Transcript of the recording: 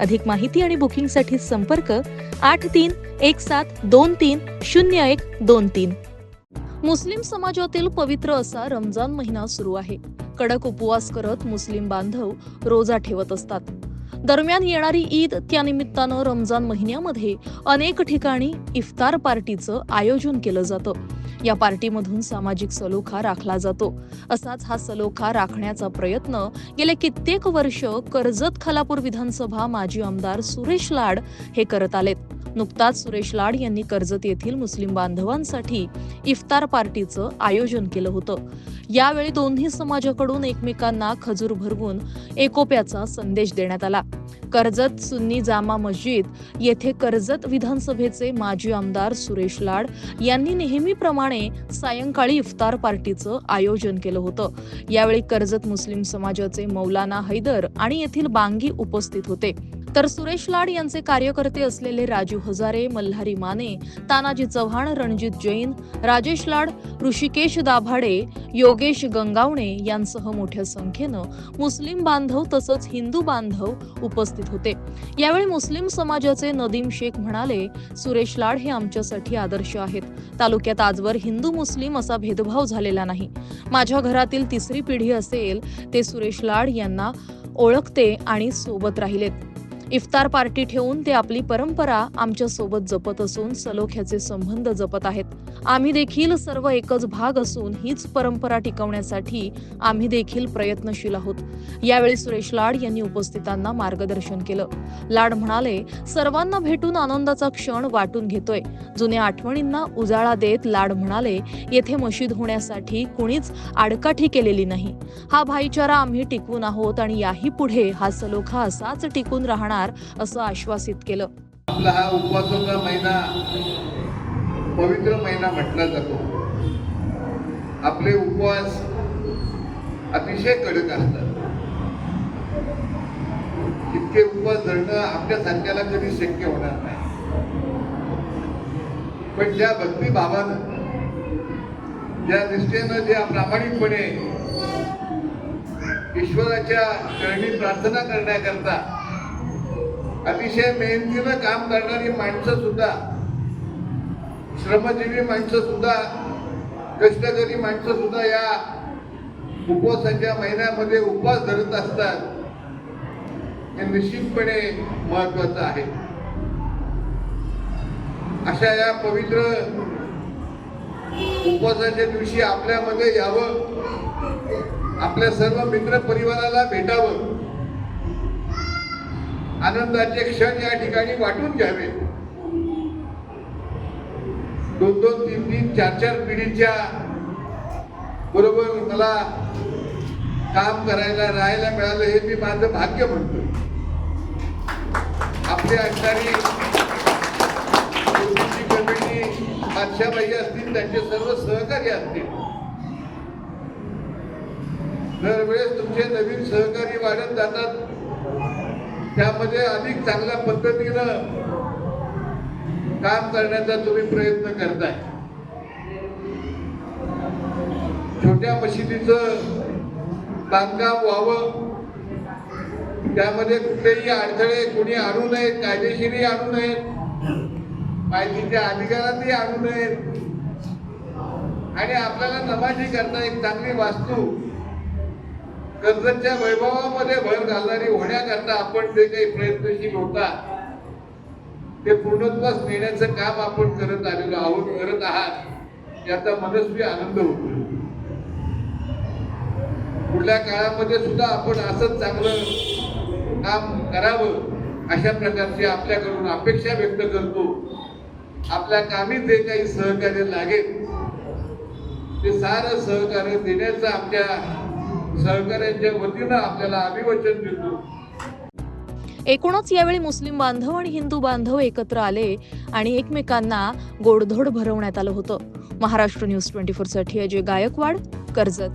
अधिक माहिती आणि बुकिंगसाठी संपर्क आठ तीन एक सात दोन तीन शून्य एक दोन तीन. मुस्लिम समाजातील पवित्र असा रमजान महिना सुरू आहे. कडक उपवास करत मुस्लिम बांधव रोजा ठेवत असतात. दरम्यान येणारी ईद त्यानिमित्तानं रमजान महिन्यामध्ये अनेक ठिकाणी इफ्तार पार्टीचं आयोजन केलं जातं. या पार्टीमधून सामाजिक सलोखा राखला जातो. असाच हा सलोखा राखण्याचा प्रयत्न गेले कित्येक वर्ष कर्जत खालापूर विधानसभा माजी आमदार सुरेश लाड हे करत आलेत. नुकताच सुरेश लाड यांनी कर्जत येथील मुस्लिम बांधवांसाठी इफ्तार पार्टीचं आयोजन केलं होतं. यावेळी दोन्ही समाजाकडून एकमेकांना खजूर भरवून एकोप्याचा संदेश देण्यात आला. कर्जत सुन्नी जामा मस्जिद येथे कर्जत विधानसभेचे माजी आमदार सुरेश लाड यांनी नेहमीप्रमाणे सायंकाळी इफ्तार पार्टीचं आयोजन केलं होतं. यावेळी कर्जत मुस्लिम समाजाचे मौलाना हैदर आणि येथील बांगी उपस्थित होते. तर सुरेश लाड यांचे कार्यकर्ते असलेले राजू हजारे मल्हारी माने तानाजी चव्हाण रणजित जैन राजेश लाड ऋषिकेश दाभाडे योगेश गंगावणे यांसह मोठ्या संख्येनं मुस्लिम बांधव तसंच हिंदू बांधव उपस्थित होते. यावेळी मुस्लिम समाजाचे नदीम शेख म्हणाले सुरेश लाड हे आमच्यासाठी आदर्श आहेत. तालुक्यात आजवर हिंदू मुस्लिम असा भेदभाव झालेला नाही. माझ्या घरातील तिसरी पिढी असेल ते सुरेश लाड यांना ओळखते आणि सोबत राहिलेत. इफ्तार पार्टी ठेवून ते आपली परंपरा आमच्यासोबत जपत असून सलोख्याचे संबंध जपत आहेत. आम्ही देखील सर्व एकच भाग असून हीच परंपरा टिकवण्यासाठी आम्ही देखील प्रयत्नशील आहोत. यावेळी सुरेश लाड यांनी उपस्थितांना मार्गदर्शन केलं. लाड म्हणाले सर्वांना भेटून आनंदाचा क्षण वाटून घेतोय. जुन्या आठवणींना उजाळा देत लाड म्हणाले येथे मशीद होण्यासाठी कुणीच आडकाठी केलेली नाही. हा भाईचारा आम्ही टिकवून आहोत आणि याही पुढे हा सलोखा असाच टिकून राहणार. असं आश्वासित केलं. आपला हा उपवासाचा महिना पवित्र महिना म्हटला जातो. आपले उपवास अतिशय कडक असतात. इतके उपवास धरणं आपल्या सारख्याला कधी शक्य होणार नाही. पण ज्या भक्तिभावानं ज्या निष्ठेनं ज्या प्रामाणिकपणे ईश्वराच्या चरणी प्रार्थना करण्याकरता अतिशय मेहनतीनं काम करणारी माणसं सुद्धा श्रमजीवी माणसं सुद्धा कष्टकरी माणसं सुद्धा या उपवासाच्या महिन्यामध्ये उपवास धरत असतात. हे निश्चितपणे महत्वाचं आहे. अशा या पवित्र उपवासाच्या दिवशी आपल्यामध्ये यावं. आपल्या सर्व मित्र परिवाराला भेटावं. आनंदाचे क्षण या ठिकाणी वाटून घ्यावे. दोन दोन तीन तीन चार चार पिढीच्या बरोबर मला काम करायला राहायला मिळालं हे मी माझं भाग्य म्हणतो आपले असणारी कमिटी बादशाबाई असतील त्यांचे सर्व सहकारी असतील. दरवेळेस तुमचे नवीन सहकारी वाढत जातात. त्यामध्ये अधिक चांगल्या पद्धतीनं काम करण्याचा तुम्ही प्रयत्न करताय. छोट्या मशिदीचं बांधकाम व्हावं. त्यामध्ये कुठलेही अडथळे कोणी आणू नयेत कायदेशीरही आणू नयेत. माहितीच्या अधिकारातही आणू नयेत. आणि आपल्याला नमाजी करता एक चांगली वास्तू कर्जतच्या वैभवामध्ये भर घालणारी होण्याकरता आपण जे काही प्रयत्नशील होता ते पूर्णत्वास नेण्याचं काम आपण करत आलेलो आहोत करत आहात याचा मनस्वी आनंद होतो. पुढल्या काळामध्ये सुद्धा आपण असंच चांगलं काम करावं अशा प्रकारची आपल्याकडून अपेक्षा व्यक्त करतो. आपल्या कामी जे काही सहकार्य लागेल ते सारं सहकार्य देण्याचं आमच्या सहकार्यांच्या वतीनं आपल्याला अभिवचन देतो. एकूणच यावेळी मुस्लिम बांधव आणि हिंदू बांधव एकत्र आले आणि एकमेकांना गोडधोड भरवण्यात आलं होतं. महाराष्ट्र न्यूज ट्वेंटी साठी अजय गायकवाड कर्जत.